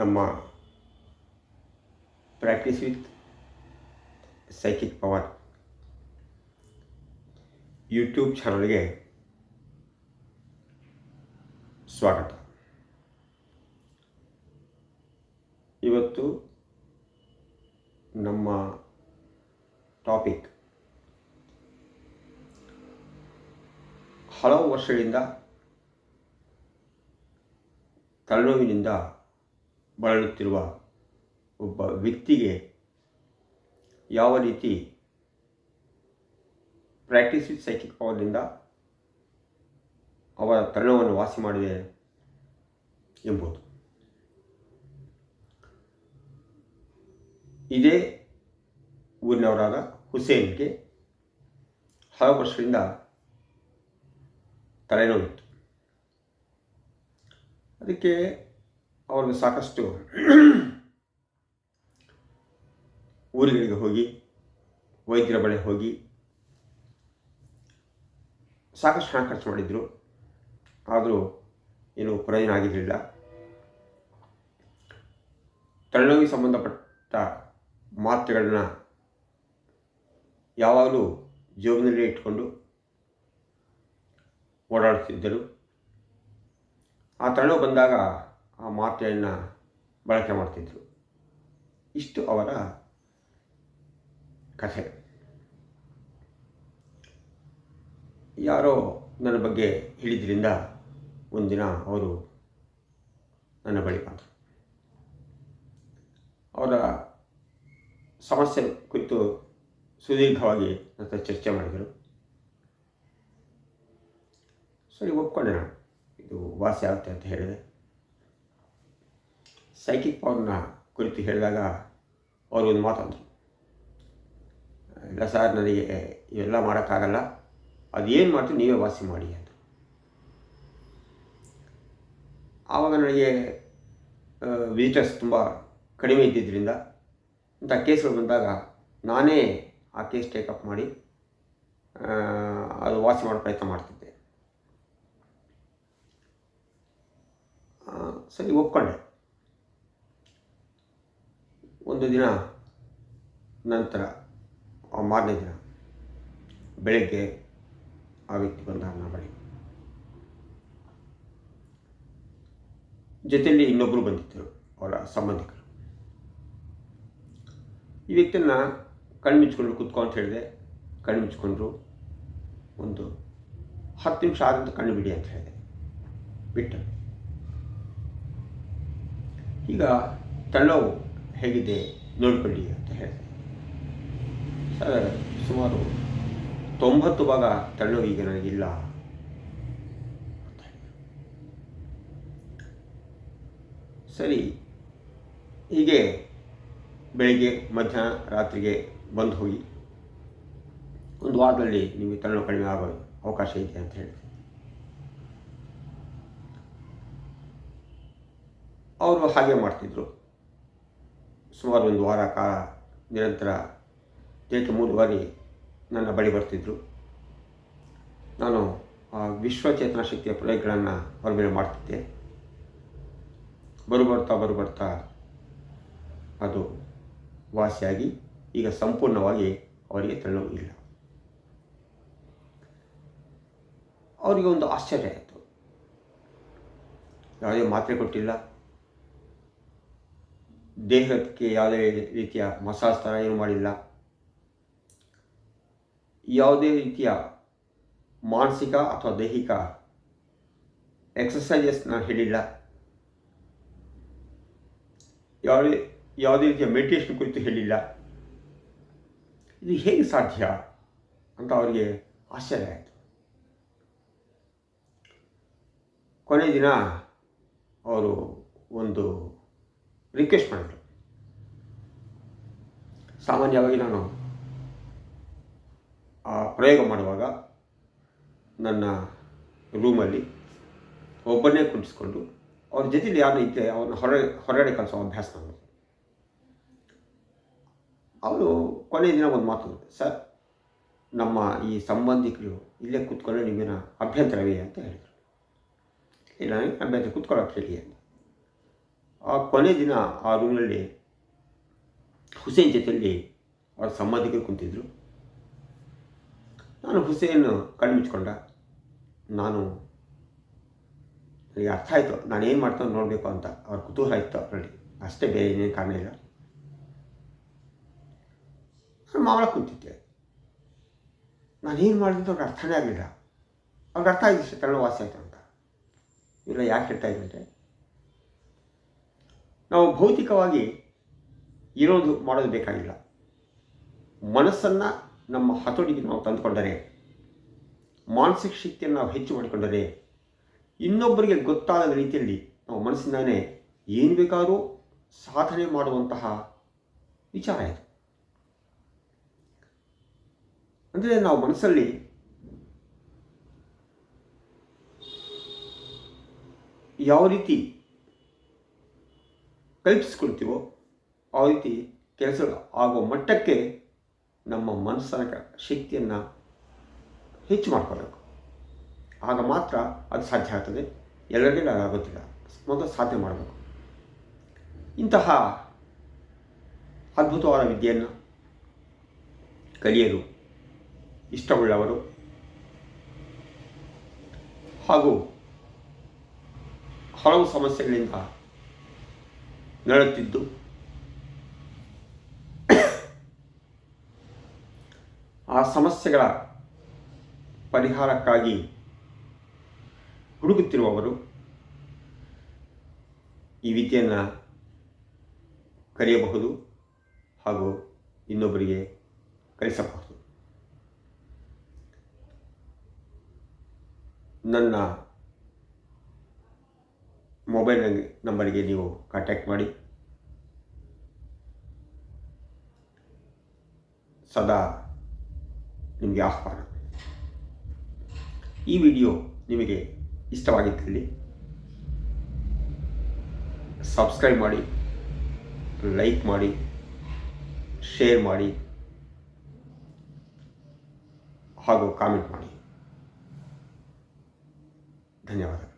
ನಮ್ಮ practice with psychic power YouTube ಚಾನಲ್ಗೆ ಸ್ವಾಗತ. ಇವತ್ತು ನಮ್ಮ ಟಾಪಿಕ್ ಹಲವು ವರ್ಷಗಳಿಂದ ತಲೆನೋವಿನಿಂದ ಬಳಲುತ್ತಿರುವ ಒಬ್ಬ ವ್ಯಕ್ತಿಗೆ ಯಾವ ರೀತಿ ಪ್ರಾಕ್ಟೀಸ್ ವಿತ್ ಸೈಕಿಕ್ ಪವರ್ನಿಂದ ಅವರ ತರುಣವನ್ನು ವಾಸಿ ಮಾಡಿದೆ ಎಂಬುದು. ಇದೇ ಊರಿನವರಾದ ಹುಸೇನ್ಗೆ ಹಲವು ವರ್ಷದಿಂದ ತಲೆನೋವಿತ್ತು. ಅದಕ್ಕೆ ಅವ್ರಿಗೆ ಸಾಕಷ್ಟು ಊರುಗಳಿಗೆ ಹೋಗಿ, ವೈದ್ಯರ ಬಳಿ ಹೋಗಿ ಸಾಕಷ್ಟು ಹಣ ಖರ್ಚು ಮಾಡಿದರು. ಆದರೂ ಏನು ಪ್ರಯೋಜನ ಆಗಿರಲಿಲ್ಲ. ತಳ್ಳೋಗಿ ಸಂಬಂಧಪಟ್ಟ ಮಾತ್ರೆಗಳನ್ನ ಯಾವಾಗಲೂ ಜೋಬಿನಲ್ಲಿ ಇಟ್ಕೊಂಡು ಓಡಾಡುತ್ತಿದ್ದರು. ಆ ತಳ್ಳು ಬಂದಾಗ ಆ ಮಾತೆಯನ್ನು ಬಳಕೆ ಮಾಡ್ತಿದ್ದರು ಇಷ್ಟು ಅವರ ಕಥೆ. ಯಾರೋ ನನ್ನ ಬಗ್ಗೆ ಹೇಳಿದ್ರಿಂದ ಒಂದಿನ ಅವರು ನನ್ನ ಬಳಿ ಬಂದರು. ಅವರ ಸಮಸ್ಯೆ ಕುರಿತು ಸುದೀರ್ಘವಾಗಿ ನನ್ನ ಚರ್ಚೆ ಮಾಡಿದರು. ಸರಿ, ಒಪ್ಕೊಂಡೆ ನಾನು. ಇದು ವಾಸಿ ಆಗುತ್ತೆ ಅಂತ ಹೇಳಿದೆ. ಸೈಕಿಕ್ ಪವರ್ನ ಕುರಿತು ಹೇಳಿದಾಗ ಅವರು ಒಂದು ಮಾತಂದರು. ಇಲ್ಲ ಸರ್, ನನಗೆ ಇವೆಲ್ಲ ಮಾಡೋಕ್ಕಾಗಲ್ಲ. ಅದು ಏನು ಮಾಡ್ತೀವಿ ನೀವೇ ವಾಸಿ ಮಾಡಿ ಅಂತ. ಆವಾಗ ನನಗೆ ವಿಸಿಟರ್ಸ್ ತುಂಬ ಕಡಿಮೆ ಇದ್ದಿದ್ದರಿಂದ ಇಂಥ ಕೇಸ್ಗಳು ಬಂದಾಗ ನಾನೇ ಆ ಕೇಸ್ ಟೇಕಪ್ ಮಾಡಿ ಅದು ವಾಸಿ ಮಾಡೋ ಪ್ರಯತ್ನ ಮಾಡ್ತಿದ್ದೆ. ಸರಿ, ಒಪ್ಕೊಂಡೆ. ಒಂದು ದಿನ ನಂತರ ಮಾರನೇ ದಿನ ಬೆಳಗ್ಗೆ ಆ ವ್ಯಕ್ತಿ ಬಂದ ನನ್ನ ಬಳಿ. ಜೊತೆಯಲ್ಲಿ ಇನ್ನೊಬ್ಬರು ಬಂದಿದ್ದರು, ಅವರ ಸಂಬಂಧಿಕರು. ಈ ವ್ಯಕ್ತಿಯನ್ನು ಕಣ್ಮಿಚ್ಕೊಂಡ್ರು ಕುತ್ಕೋ ಅಂತ ಹೇಳಿದೆ. ಕಣ್ಣು ಮುಚ್ಕೊಂಡ್ರು ಒಂದು ಹತ್ತು ನಿಮಿಷ ಆದಂತ ಕಣ್ಣು ಬಿಡಿ ಅಂತ ಹೇಳಿದೆ. ಬಿಟ್ಟ ಈಗ ತಲೆನೋವು ಹೇಗಿದೆ ನೋಡ್ಕೊಳ್ಳಿ ಅಂತ ಹೇಳ್ತಾರೆ ಸರ್, ಸುಮಾರು ತೊಂಬತ್ತು ಭಾಗ ತಳ್ಳು ಈಗ ನನಗಿಲ್ಲ ಸರಿ, ಹೀಗೆ ಬೆಳಿಗ್ಗೆ, ಮಧ್ಯಾಹ್ನ, ರಾತ್ರಿಗೆ ಬಂದು ಹೋಗಿ ಒಂದು ವಾರದಲ್ಲಿ ನಿಮಗೆ ತಳ್ಳು ಕಡಿಮೆ ಆಗೋ ಅವಕಾಶ ಇದೆ ಅಂತ ಹೇಳಿದೆ. ಅವರು ಹಾಗೆ ಮಾಡ್ತಿದ್ರು. ಸುಮಾರು ಒಂದು ವಾರ ಕಾಲ ನಿರಂತರ ದಿನಕ್ಕೆ ಮೂರು ಬಾರಿ ನನ್ನ ಬಳಿ ಬರ್ತಿದ್ದರು ನಾನು ವಿಶ್ವಚೇತನ ಶಕ್ತಿಯ ಪ್ರಯೋಗಗಳನ್ನು ಮೇಲೆ ಮಾಡ್ತಿದ್ದೆ. ಬರು ಬರ್ತಾ ಬರು ಬರ್ತಾ ಅದು ವಾಸಿಯಾಗಿ ಈಗ ಸಂಪೂರ್ಣವಾಗಿ ಅವರಿಗೆ ಇಲ್ಲ. ಅವರಿಗೆ ಒಂದು ಆಶ್ಚರ್ಯ ಆಯಿತು. ಯಾವುದೇ ಮಾತ್ರೆ ಕೊಟ್ಟಿಲ್ಲ. ದೇಹಕ್ಕೆ ಯಾವುದೇ ರೀತಿಯ ಮಸಾಜ್ ಥರ ಏನು ಮಾಡಿಲ್ಲ. ಯಾವುದೇ ರೀತಿಯ ಮಾನಸಿಕ ಅಥವಾ ದೈಹಿಕ ಎಕ್ಸಸೈಸಸ್ ನಾನು ಹೇಳಿಲ್ಲ. ಯಾವುದೇ ಯಾವುದೇ ರೀತಿಯ ಮೆಡಿಟೇಷನ್ ಕುರಿತು ಹೇಳಿಲ್ಲ. ಇದು ಹೇಗೆ ಸಾಧ್ಯ ಅಂತ ಅವರಿಗೆ ಆಶ್ಚರ್ಯ ಆಯಿತು. ಕೊನೆಯ ದಿನ ಅವರು ಒಂದು ರಿಕ್ವೆಸ್ಟ್ ಮಾಡಿದ್ರು. ಸಾಮಾನ್ಯವಾಗಿ ನಾನು, ಆ, ಪ್ರಯೋಗ ಮಾಡುವಾಗ ನನ್ನ ರೂಮಲ್ಲಿ ಒಬ್ಬನೇ ಕುಳಿಸ್ಕೊಂಡು ಅವ್ರ ಜೊತೆಲಿ ಯಾರು ಇದ್ದೆ, ಅವ್ರನ್ನ ಹೊರ ಹೊರಗಡೆ ಕಲಿಸೋ ಅಭ್ಯಾಸ ನಾನು. ಅವರು ಕೊನೆಯ ದಿನ ಒಂದು ಮಾತು ಸರ್, ನಮ್ಮ ಈ ಸಂಬಂಧಿಕರು ಇಲ್ಲೇ ಕೂತ್ಕೊಂಡ್ರೆ ನಿಮಗೇನ ಅಭ್ಯಂತರವೇ? ಅಂತ ಹೇಳಿದರು. ಇಲ್ಲ ನನಗೆ ಅಭ್ಯಂತರ ಕೂತ್ಕೊಳ್ಳೋಕೆ ಹೇಳಿ ಅಂತ. ಆ ಕೊನೆ ದಿನ ಆ ರೂಮ್ನಲ್ಲಿ ಹುಸೇನ್ ಜೊತೆಯಲ್ಲಿ ಅವ್ರ ಸಂಬಂಧಿಕರು ಕುಂತಿದ್ರು. ನಾನು ಹುಸೇನ್ ಕಣ್ಣು ನಾನು ನನಗೆ ಅರ್ಥ ಆಯಿತು. ನಾನು ಏನು ಮಾಡ್ತಾನೆ ನೋಡಬೇಕು ಅಂತ ಅವ್ರ ಕುತೂಹಲ ಇತ್ತು ಅವರಲ್ಲಿ. ಅಷ್ಟೇ ಬೇರೆ ಏನೇನು ಕಾರಣ ಇಲ್ಲ. ನಾನು ಮಾವಳ ಕುಂತಿದ್ದೆ. ನಾನೇನು ಮಾಡಿದ್ದು ಅವ್ರಿಗೆ ಅರ್ಥನೇ ಆಗಲಿಲ್ಲ. ಅವ್ರಿಗೆ ಅರ್ಥ ಆಗಿದೆ ಕನ್ನಡ ವಾಸಿ ಆಯಿತು ಅಂತ. ಇವೆಲ್ಲ ಯಾಕೆ ಹೇಳ್ತಾ ಇದ್ದಂತೆ ನಾವು ಭೌತಿಕವಾಗಿ ಇರೋದು ಮಾಡೋದು ಬೇಕಾಗಿಲ್ಲ. ಮನಸ್ಸನ್ನು ನಮ್ಮ ಹತೋಟಿಗೆ ನಾವು ತಂದುಕೊಂಡರೆ, ಮಾನಸಿಕ ಶಕ್ತಿಯನ್ನು ನಾವು ಹೆಚ್ಚು ಮಾಡಿಕೊಂಡರೆ, ಇನ್ನೊಬ್ಬರಿಗೆ ಗೊತ್ತಾಗದ ರೀತಿಯಲ್ಲಿ ನಾವು ಮನಸ್ಸಿಂದಾನೇ ಏನು ಬೇಕಾದರೂ ಸಾಧನೆ ಮಾಡುವಂತಹ ವಿಚಾರ ಇದು. ಅಂದರೆ ನಾವು ಮನಸ್ಸಲ್ಲಿ ಯಾವ ರೀತಿ ಕಲ್ಪಿಸ್ಕೊಳ್ತೀವೋ? ಆ ರೀತಿ ಕೆಲಸಗಳು ಆಗೋ ಮಟ್ಟಕ್ಕೆ ನಮ್ಮ ಮನಸ್ಸಿನ ಶಕ್ತಿಯನ್ನು ಹೆಚ್ಚು ಮಾಡ್ಕೋಬೇಕು ಆಗ ಮಾತ್ರ ಅದು ಸಾಧ್ಯ ಆಗ್ತದೆ. ಎಲ್ಲರಿಗೂ ಆಗೋದಿಲ್ಲ ಮೊದಲು ಸಾಧ್ಯ ಮಾಡಬೇಕು. ಇಂತಹ ಅದ್ಭುತವಾದ ವಿದ್ಯೆಯನ್ನು ಕಲಿಯಲು ಇಷ್ಟವುಳ್ಳವರು ಹಾಗೂ ಹಲವು ಸಮಸ್ಯೆಗಳಿಂದ ನರಳುತ್ತಿದ್ದು ಆ ಸಮಸ್ಯೆಗಳ ಪರಿಹಾರಕ್ಕಾಗಿ ಹುಡುಕುತ್ತಿರುವವರು ಈ ವಿದ್ಯೆಯನ್ನು ಕಲಿಯಬಹುದು ಹಾಗೂ ಇನ್ನೊಬ್ಬರಿಗೆ ಕಲಿಸಬಹುದು. ನನ್ನ ಮೊಬೈಲ್ ನಂಬರಿಗೆ ನೀವು ಕಾಂಟ್ಯಾಕ್ಟ್ ಮಾಡಿ. ಸದಾ ನಿಮಗೆ ಆಹ್ವಾನ. ಈ ವಿಡಿಯೋ ನಿಮಗೆ ಇಷ್ಟವಾಗಿದ್ದಲ್ಲಿ ಸಬ್ಸ್ಕ್ರೈಬ್ ಮಾಡಿ ಲೈಕ್ ಮಾಡಿ ಶೇರ್ ಮಾಡಿ, ಹಾಗೂ ಕಾಮೆಂಟ್ ಮಾಡಿ. ಧನ್ಯವಾದಗಳು.